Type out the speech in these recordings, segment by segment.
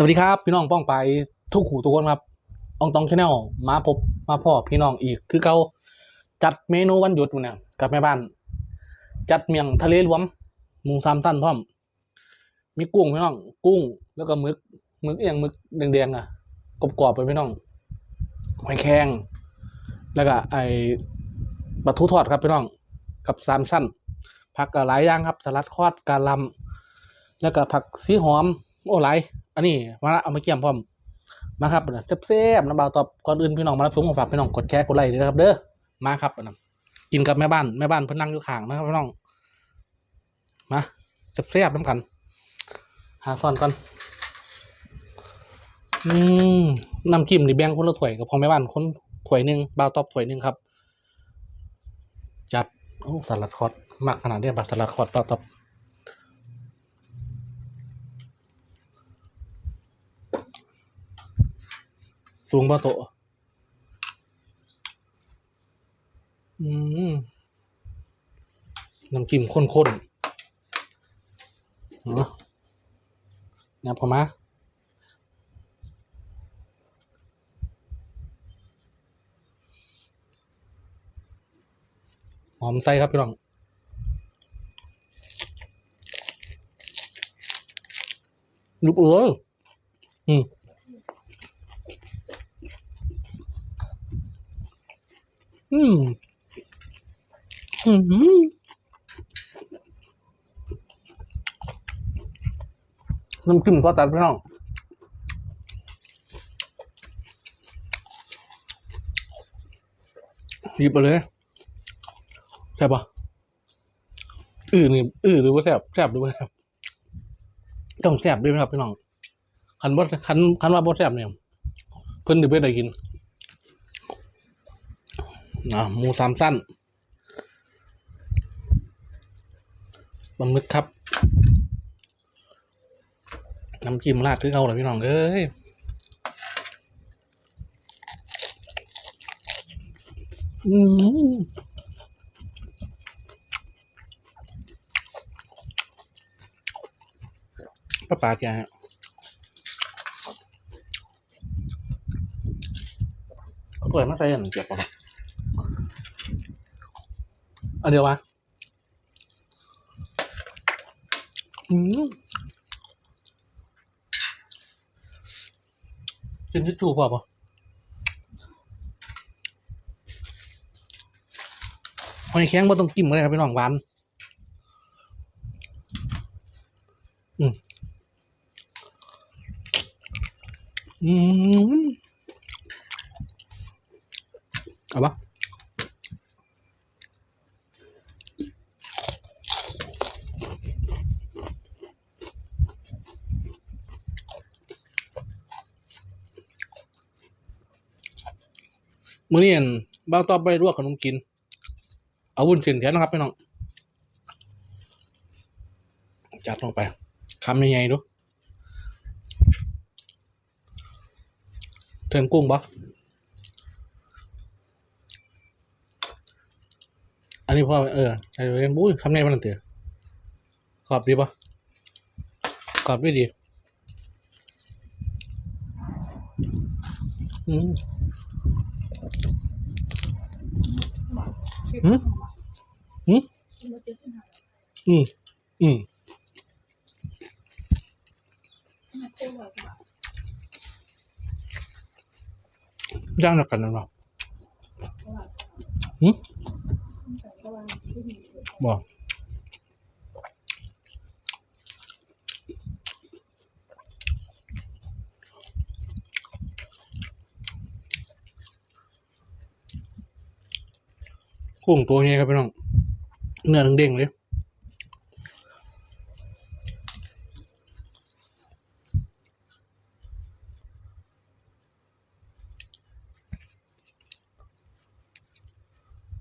สวัสดีครับ พี่น้องป้องไปทุกหูทุกคนครับอองตองชาแนลมาพบมาพ่อพี่น้องอีกคือเขาจัดเมนูวันหยุดเนี่ยกับแม่บ้าน จัดเมียงทะเลรวมหมูสามสั้นพร้อม มีกุ้งพี่น้อง กุ้งแล้วก็มึกมึกเอียงมึกแดงๆอะกรอบๆไปพี่น้องหอยแครงแล้วก็ไอ้ปลาทูทอดครับพี่น้อง กับสามสั้นผักหลายอย่างครับสลัดคอดกะลำแล้วก็ผักสีหอม โอ้หลายอันนี้มาละเอามาเกี่ยมพร้อมมาครับเซ่บๆน้ำเบาตอบก่อนอื่นพี่น้องมารับชมของฝากพี่น้องกดแชร์กดไลค์ด้วยนะครับเด้อมาครับนนั้นกินกับแม่บ้านแม่บ้านเพิ่นนั่งอยู่ข้างนะครับพี่น้องมาเซ่บๆน้ำกัน หาซ่อนก่อนอืมน้ำจิ้มนี่แบ่งคนละถ้วยกับขอแม่บ้านคนถ้วยหนึ่งเบาตอบถ้วยหนึ่งครับ จัดโอ้สลัดคอดมากขนาดนี้บัสลัดคอดเบาตอบ สูงบ่โตะอืมน้ำจิ้มข้นๆเนาะเนี่ยพอมาหอมใส่ครับพี่น้องลุกเอออืม อืมอืมน้ำจิ้มก็ตัดพี่น้องหยิบไปเลยแซ่บปะอือนี่อือหรือว่าแซ่บแซ่บหรือว่าแซ่บต้องแซ่บด้วยไหมครับพี่น้องคันบ่คันคันว่าบ่แซ่บเนี่ยเพิ่นถือไปได้กิน อ่าหมูสามสั้นบะหมึกครับ น้ำจิ้มราดคือเอาเลยพี่น้องเอ้ยอืมป้าปลาแกฮะเขาเปิดมาใส่อันเกี่ยวกับ อันเดียววะอืมกินทิชชู่พอปะหอยแข็งบ่ต้องกินเลยครับพี่น้องหวาน อืม อืมเอาปะ มื้อนี้ยบ้าวตอบไปลวกขนมกิน เอาวุ้นเส้นแทนนะครับพี่น้อง จัดลงไปคำยังไงดูเทินกุ้งปะอันนี้พ่อเออใส่เลยบุ้ยคำในมันเตือกรอบดีปะกรอบดีดีอืม หืมหืมอืมอืมย่างหนักกันนะเนาะหืมบอก กุ้งตัวนี้ครับพี่น้องเนื้อเด้งเลย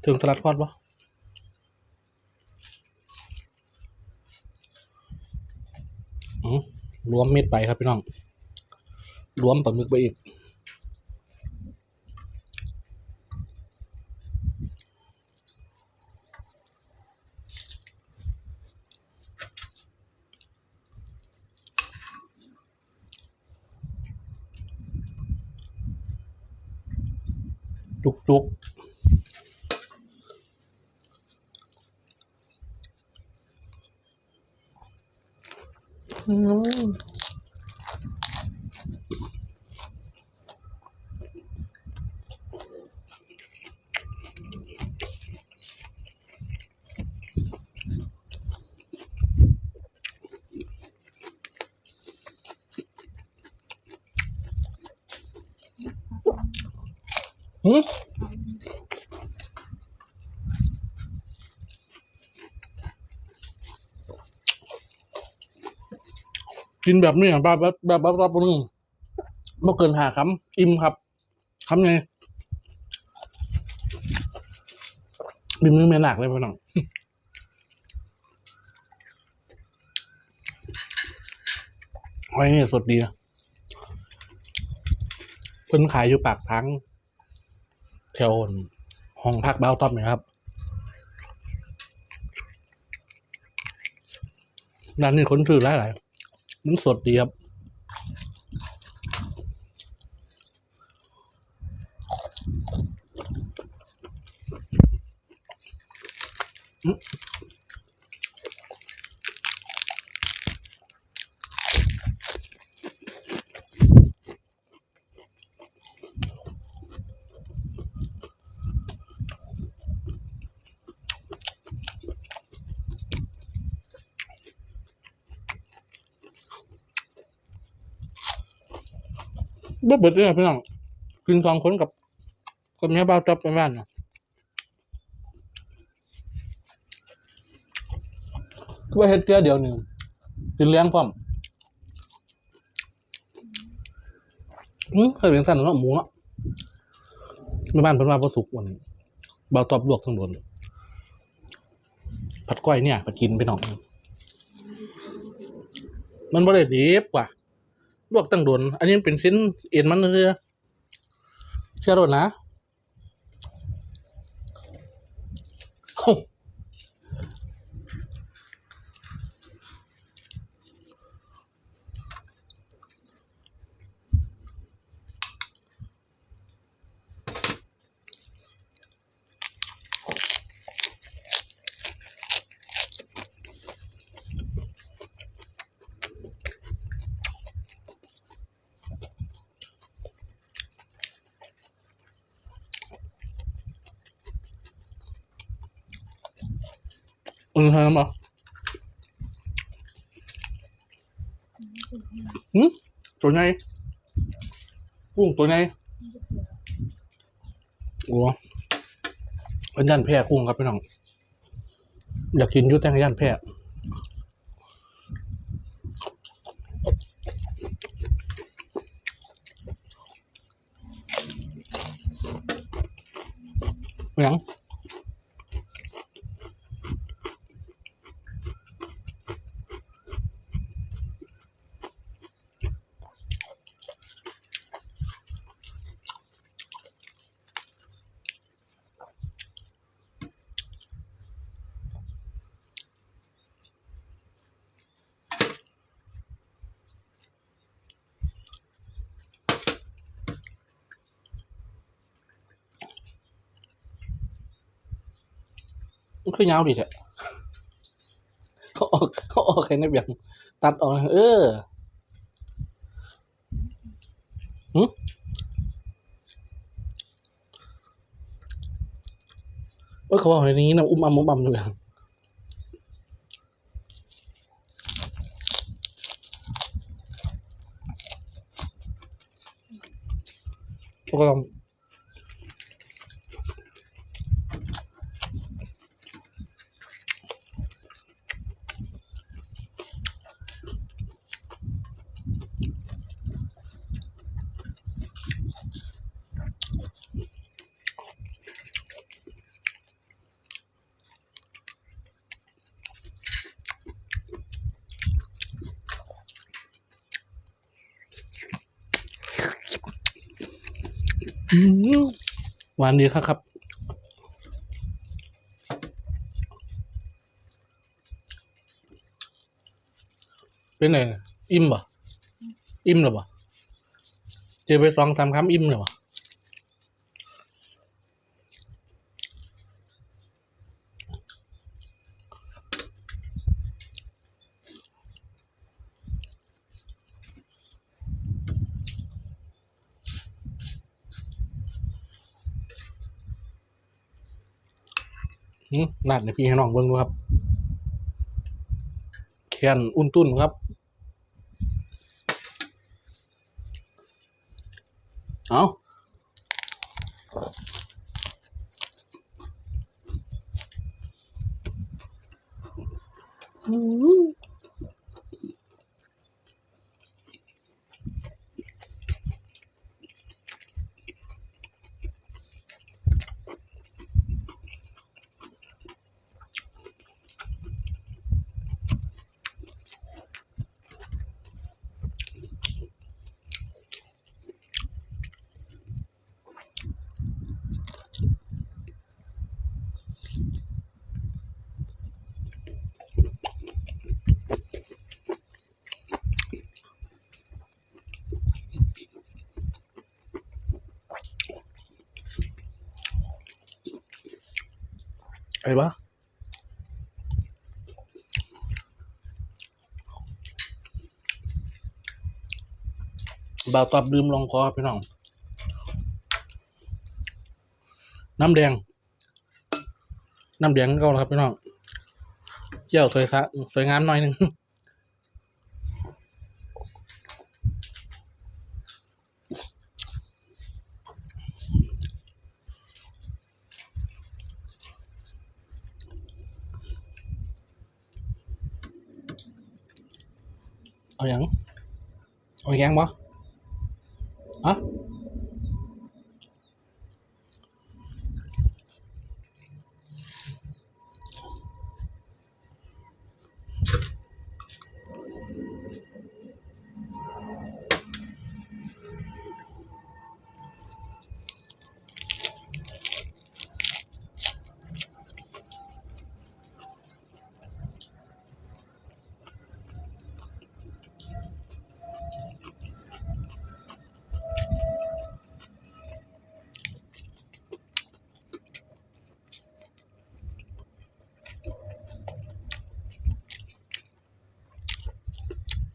ถึงสลัดคอดปะอืมรวมเม็ดไปครับพี่น้องรวมปลาหมึกไปอีก จุกจุกอืมหืม กินแบบนี้อะแบบแบบแบบแบบแบบนึงไม่เกินหาคำอิ่มครับคำไงบิมนึงไม่หนักเลยพี่น้องไว้นี่สดดีนะเพิ่นขายอยู่ปากทางแถวห้องพักเบ้าต้อมนะครับร้านนี้คนซื้อหลายหลายๆ มันสดดีครับ บ่เบิดเลยพี่น้องกินสองคนกับกับเมียบ่าวจับไปบ้านนะคือว่าเฮ็ดเกลือเดียวหนึ่งกินเลี้ยงพร้อมอืมเคยเป็นสั่นเนาะหมูเนาะแม่บ้านเพิ่นว่าบ่สุกวันนี้บ่าวตอบลวกทั้งบนผัดก้อยเนี่ยไปกินไปน้องมันบ่ได้ดิบว่ะ ลวกตั้งโดน อันนี้เป็นสิ้นเอ็นมันเชื่อเชื่อรถนะ อ้าเออทำมาหืมตัวไงกุ้งตัวไงโอ้เป็นย่านแพร่กุ้งครับพี่น้อง อยากกินยุ่แต่งย่านแพร่หยัง มันคือยาวดีแท้เขาออกเขาออกแค่ในเบียงตัดออก เออหึเออเขาบอกอย่างนี้นะอุ้มอัมอุ้มอัมด้วยเขาก็ต้องอืมหวานดีครับครับเป็นไงอิ่มบ่อิ่มหรือบ่เจอไปสองสามคำอิ่มหรือบ่ หนัดในพี่ให้น้องเบิ้งดูครับแคนอุ่นตุ้นครับ เอาอืม ไอ้บ้าบ่าวตอบดื่มลองคอพี่น้อง น้ำแดง น้ำแดงก็แล้วครับพี่น้องเจียวสวยสะสวยงามหน่อยหนึ่ง เอาอย่า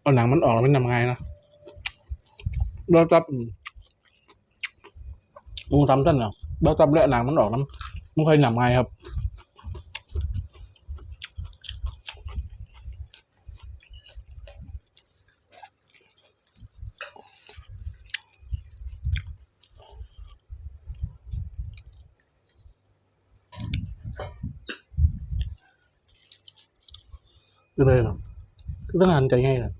เอาแกงบ่ฮะเอาหนังมันออกแล้วมันทำไงนะเราจับมลุงทำสั้นเหรอเราจับเลือดหนังมันออกแล้วมันค่อยหนำไงครับคือเลยเหรอคือตั้งนานใจง่ายเลย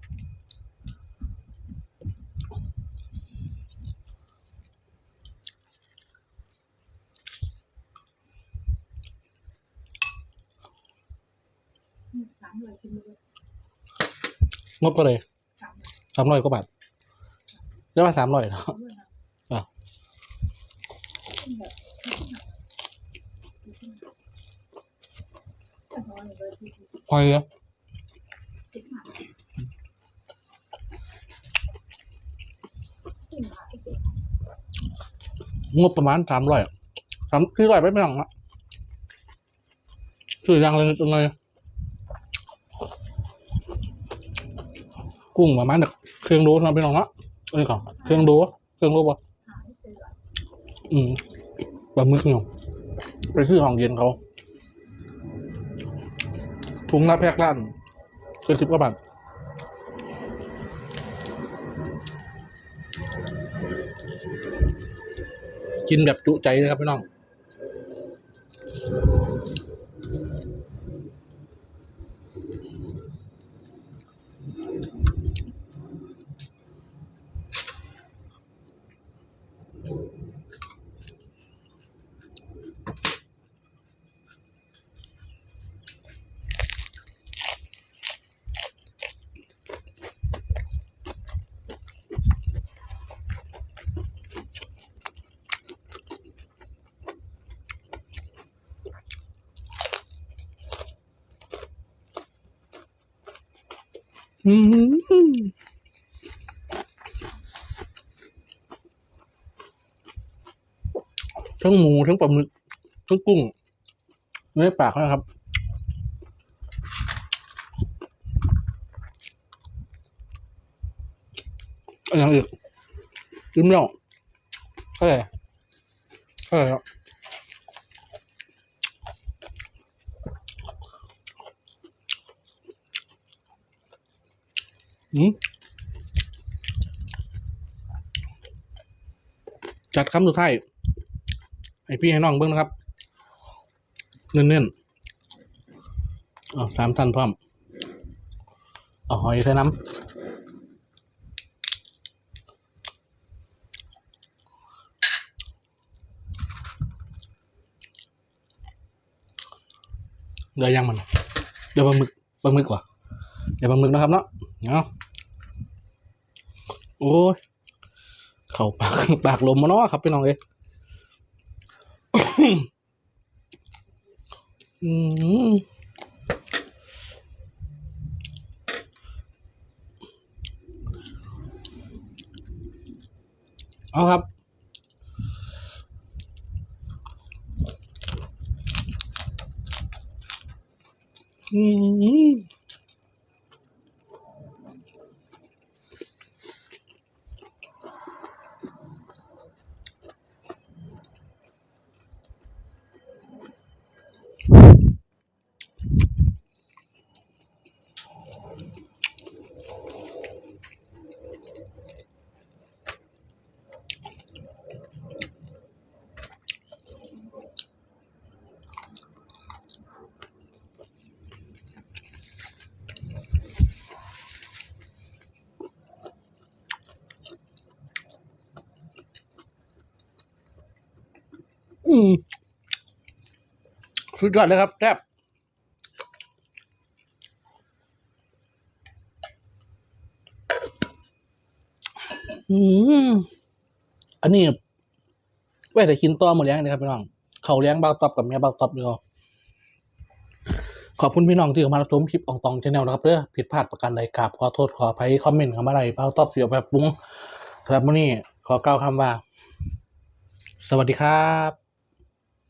สามร้อยกิโล งบก็เลยสามร้อยสามร้อยกว่าบาทเรียกว่าสามร้อยเนาะด้วยนะอะเป็นแบบถ้าน้อยเลยที่พอยเลยสิบห้าขึ้นมาที่เป็นงบประมาณสามร้อยสามที่ร้อยไปไม่หลังละซื้อยังเลยจังเลย กุ้งประมาณแบบเครื่องดสมาเป็นหลังละเอ้ยก่อนเครื่องดสเครื่องดสปะหายไปเลอืมปลาหมึกเนาะไปซื้อของเย็นเขาถุงละแพ็คล้านเจ็ดสิบกว่าบาทกินแบบจุใจเลยครับพี่น้อง ทั้งหมูทั้งปลาหมึกทั้งกุ้งเนื้อปากนะครับอันยังอีกลืมแล้วเท่าไหร่เท่าไหร่แล้ว จัดคำสุดท้ายให้พี่ให้น้องเบิ้งนะครับ เน้นๆเอาสามสั้นพร้อม เอาหอยใส่น้ำเดี๋ยวยังมัน เดี๋ยวปลาหมึกปลาหมึกว่ะเดี๋ยวปลาหมึกนะครับเนาะเอาะ โอ้ยเข่าปากปากลมมาเนาะครับพี่น้องเอ้ยอืมเอาครับ อืม สุดยอดเลยครับแซ่บอืมอันนี้ไว้แต่กินต่อหมดแล้วนะครับพี่น้องเขาเลี้ยงเบาตอบกับเมียเบาตอบอยู่ขอบคุณพี่น้องที่เข้ามารับชมคลิปอองตองชาแนลนะครับเด้อผิดพลาดประการใดกราบขอโทษขออภัยคอมเมนต์คำอะไรเบาตอบเสียแบบปรุงสำหรับมื้อนี้ขอกล่าวคำว่า สวัสดีครับ